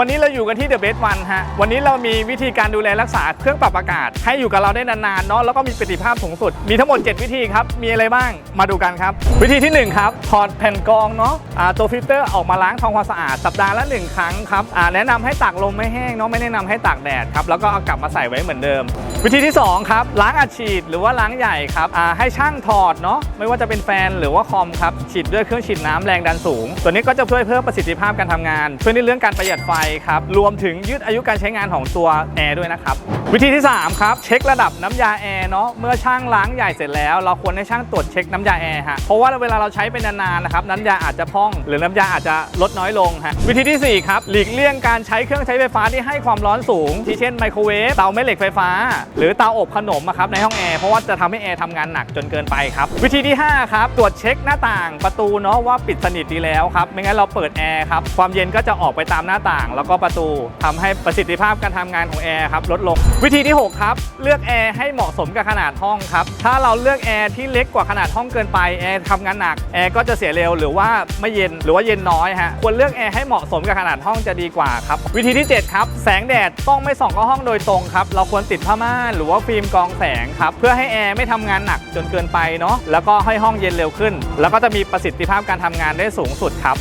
วันนี้เราอยู่กันที่ The Best One ฮะ วันนี้เรามีวิธีการดูแลรักษาเครื่องปรับอากาศ ให้อยู่กับเราได้นานๆเนาะ แล้วก็มีประสิทธิภาพสูงสุด มีทั้งหมด 7 วิธีครับ มีอะไรบ้าง มาดูกันครับ วิธีที่ 1 ครับ ถอดแผ่นกรองเนาะอ่าตัวฟิลเตอร์ออกมาล้างทำความสะอาดสัปดาห์ละ 1 ครั้งครับอ่าแนะนำให้ตากลมไม่แห้งเนาะ ไม่แนะนำให้ตากแดดครับ แล้วก็เอากลับมาใส่ไว้เหมือนเดิม วิธีที่ 2 ครับ ล้างอัดฉีดหรือว่าล้างใหญ่ครับให้ช่างถอดเนาะไม่ว่าจะเป็นแฟนหรือว่าคอมครับฉีดด้วยเครื่องฉีดน้ำแรงดันสูง ตัวนี้ก็จะช่วยเพิ่มประสิทธิภาพการทำงาน ช่วยในเรื่องการประหยัดไฟครับรวมถึงยืดอายุการใช้งานของตัวแอร์ด้วยนะครับวิธีที่ 3 ครับ เช็คระดับน้ำยาแอร์เนาะเมื่อช่างล้างใหญ่เสร็จแล้ว เราควรให้ช่างตรวจเช็คน้ำยาแอร์ฮะเพราะว่าเวลาเราใช้ไปนานๆนะครับน้ำยาอาจจะพอง หรือน้ำยาอาจจะลดน้อยลงฮะวิธีทีสี่ 4 ครับหลีกเลี่ยงการใช้เครื่องใช้ไฟฟ้าที่ให้ความร้อนสูงที่เช่นไมโครเวฟเตาแม่เหล็กไฟฟ้าหรือเตาอบขนมครับในห้องแอร์เพราะว่าจะทำให้แอร์ทำงานหนักจนเกินไปครับ วิธีที่ 5 ครับ ตรวจเช็คหน้าต่างประตูเนาะว่าปิดสนิทดีแล้วครับ ไม่งั้นเราเปิดแอร์ครับ ความเย็นก็จะออกไปตามหน้าต่าง แล้วก็ประตูทำให้ประสิทธิภาพการทำงานของแอร์ครับลดลง วิธีที่ 6 ครับ เลือกแอร์ให้เหมาะสมกับขนาดห้องครับ ถ้าเราเลือกแอร์ที่เล็กกว่าขนาดห้องเกินไปแอร์ทำงานหนักแอร์ก็จะเสียเร็วหรือว่าไม่เย็นหรือว่าเย็นน้อยฮะควรเลือกแอร์ให้เหมาะสมกับขนาดห้องจะดีกว่าครับวิธีที่ 7 ครับ แสงแดดต้องไม่ส่องเข้าห้องโดยตรงครับเราควรติดผ้าม่านหรือว่าฟิล์มกองแสงครับเพื่อให้แอร์ไม่ทำงานหนักจนเกินไปเนาะแล้วก็ให้ห้องเย็นเร็วขึ้น แล้วก็จะมีประสิทธิภาพการทำงานได้สูงสุดครับ